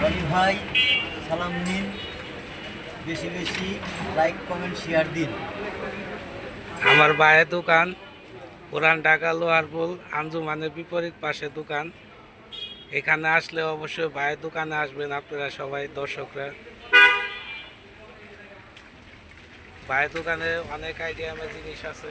রনি ভাই, সালাম নিন। বেশি বেশি লাইক কমেন্ট শেয়ার দিন। আমার বাইরে দোকান, পুরান ঢাকা লোহারপুল আঞ্জুমানের বিপরীত পাশে দোকান। এখানে আসলে অবশ্যই ভাইয়ের দোকানে আসবেন আপনারা সবাই, দর্শকরা। ভাইয়ের দোকানে অনেক আইডিয়ামের জিনিস আছে।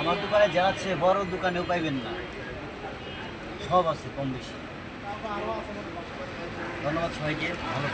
আমার দোকানে যা আছে, বড় দোকানেও পাইবেন না। সব আছে, কম বেশি। ধন্যবাদ সবাইকে, ভালো